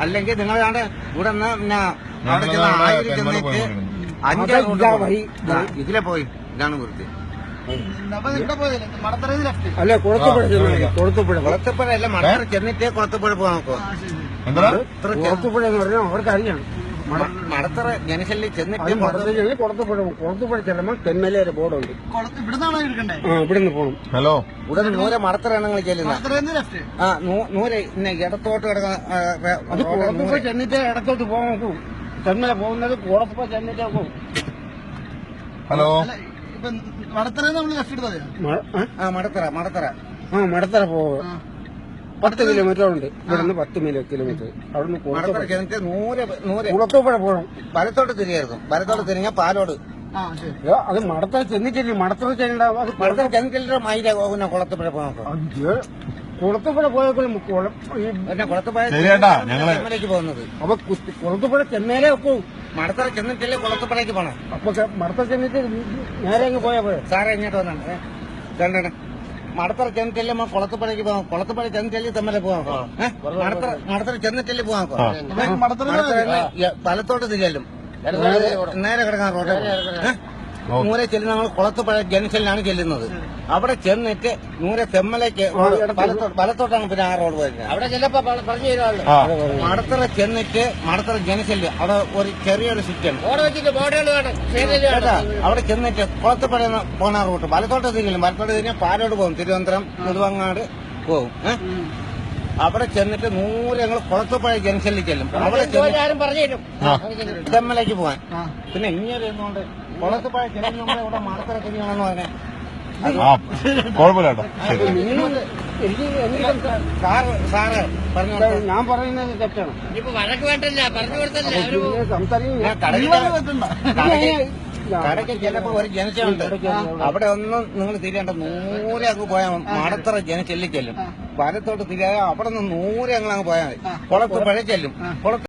അല്ലെങ്കിൽ നിങ്ങൾ ഇവിടെ നിന്ന് പിന്നെ അവിടെ ചെന്ന് ആയിരം ചെന്നിട്ട് അഞ്ചാം ഇതിലെ പോയി. ഇതാണ് വൃത്തി അല്ല കുളത്തുപുഴ ചെന്നാൽ കുളത്തുപുഴ കുളത്തുപ്പുഴ. അല്ല മടത്തറ ചെന്നിട്ടേ കൊളത്തപ്പുഴ പോകാൻ നോക്കുക കുളത്തുപുഴ എന്ന് പറഞ്ഞാൽ അവർക്ക് അറിയാം മടത്തറ ജനശല്യം ചെന്നിട്ട് കുളത്തുപുഴ കുളത്തുപുഴ ചെല്ലുമ്പോൾ ബോർഡുണ്ട്. കുളത്ത് ഇവിടുന്നാണോ എടുക്കണ്ടേ ആ ഇവിടുന്ന് പോകണം ഹലോ. ഇവിടെ നൂരെ മടത്തറാണ് നിങ്ങൾ ചെല്ലുന്നത് ആ നൂരെ ഇന്ന ഇടത്തോട്ട് കിടക്കുന്ന കുളത്തുപുഴ. ചെന്നിട്ട് ഇടത്തോട്ട് പോകാൻ നോക്കൂ തെന്മല പോകുന്നത് കുളത്തുപുഴ ചെന്നിട്ട് നോക്കൂ ഹലോ. മടത്തറ ഇപ്പൊ മടത്തറയിൽ നമ്മൾ ലെഫ്റ്റ് എടുത്തത് ആ? ആ മടത്തറ മടത്തറ. ആ മടത്തറ പോവുക. പത്ത് കിലോമീറ്റർ ഉണ്ട്. ഇവിടെ നിന്ന് പത്ത് മിലോ കിലോമീറ്റർ അവിടെ നിന്ന് കുളത്തുപുഴ പോകണം വലത്തോട്ട് തിരിയായിരുന്നു. വലത്തോട്ട് തിരിഞ്ഞാൽ പാലോട്. ആ ശരി. ഏ, അത് മടത്തറ ചെന്നിട്ടില്ല. മടത്തറ ചെല്ലണ്ട അത് മടത്തറ ചെന്നിട്ടില്ല. മൈര കുളത്തുപുഴ പോകാൻ അയ്യോ, കുളത്തുപുഴ പോയപ്പോഴും കുളം ഈ പിന്നെ കുളത്തുപുഴ ശരിയേട്ടാ, ഞങ്ങൾ ചെമ്മലേക്ക് പോകുന്നത്. അപ്പൊ കുത്തി- കുളത്തുപുഴ ചെന്നേലേ ഒക്കൂ മടത്തറ ചെന്നിട്ടല്ലേ കുളത്തുപുഴയ്ക്ക് പോണം. അപ്പൊ മടത്ത മടത്തറ ചെന്നിട്ട് നേരെ അങ്ങ് പോയാ പോരെ. സാറേ ഇങ്ങോട്ട് വന്നാണ് രണ്ടെണ്ണം മടത്തറ ചെന്നിട്ടല്ലേ കുളത്തുപുഴയ്ക്ക് പോകാം കുളത്തുപുഴ ചെന്നിട്ടല്ലേ തമ്മിലെ പോകാം? മടത്തറ മടത്തറ ചെന്നിട്ടല്ലേ പോകാം മടത്തറയിൽ തലത്തോട്ട് തിരിയല്ലും നേരെ കിടക്കാൻ റോഡ് നൂരെ ചെല്ലുന്ന നമ്മൾ കുളത്തുപുഴ ജംഗ്ഷനിലാണ് ചെല്ലുന്നത്. അവിടെ ചെന്നിട്ട് നൂരെ തെമ്മലേക്ക് പലത്തോട്ടാണ് വലത്തോട്ടാണ് പിന്നെ ആ റോഡ് വരുന്നത്. അവിടെ ചെല്ലപ്പോ പറഞ്ഞു തരുവാൾ ആ. മടത്തറ ചെന്നിട്ട് മടത്തറ ജംഗ്ഷനിൽ അവിടെ ഒരു ചെറിയൊരു സ്വിറ്റാണ് അവിടെ ചെന്നിട്ട് കുളത്തുപുഴ പോണ റൂട്ട്. വലത്തോട്ട് തിരിയിലും വലത്തോട്ട് തിരിഞ്ഞാൽ പാലോട് പോകും. തിരുവനന്തപുരം മുതുവങ്ങാട് പോകും? അവിടെ ചെന്നിട്ട് നൂറ് ഞങ്ങൾ കുളത്തുപുഴ ജംഗ്ഷനിൽ ചെല്ലും. അവിടെ ചെന്നിട്ട് തെമ്മലേക്ക് പോകാൻ. പിന്നെ ഇങ്ങനെ ഇരുന്നുകൊണ്ട് നമ്മളെ ഇവിടെ കുഴപ്പമില്ല കേട്ടോ. സാറ് പറഞ്ഞു കൊടുത്തത്. ഞാൻ പറയുന്നത് തെറ്റാണ്. വഴക്ക് വേണ്ടല്ല? പറഞ്ഞു കൊടുത്തല്ലേ? സംസാരിക്കും. കടയ്ക്ക് ചിലപ്പോ ഒരു ജനച്ചുണ്ട് അവിടെ ഒന്നും നിങ്ങൾ തിരിയേണ്ട നൂരെ അങ്ങ് പോയാൽ മടത്തറ ജനച്ചെല്ലി ചെല്ലും വലത്തോട്ട് തിരിയാതെ അവിടെ നിന്ന് നൂരെ അങ്ങ് അങ്ങ് പോയാൽ മതി. കുളത്ത് പഴ ചെല്ലും. കുളത്ത്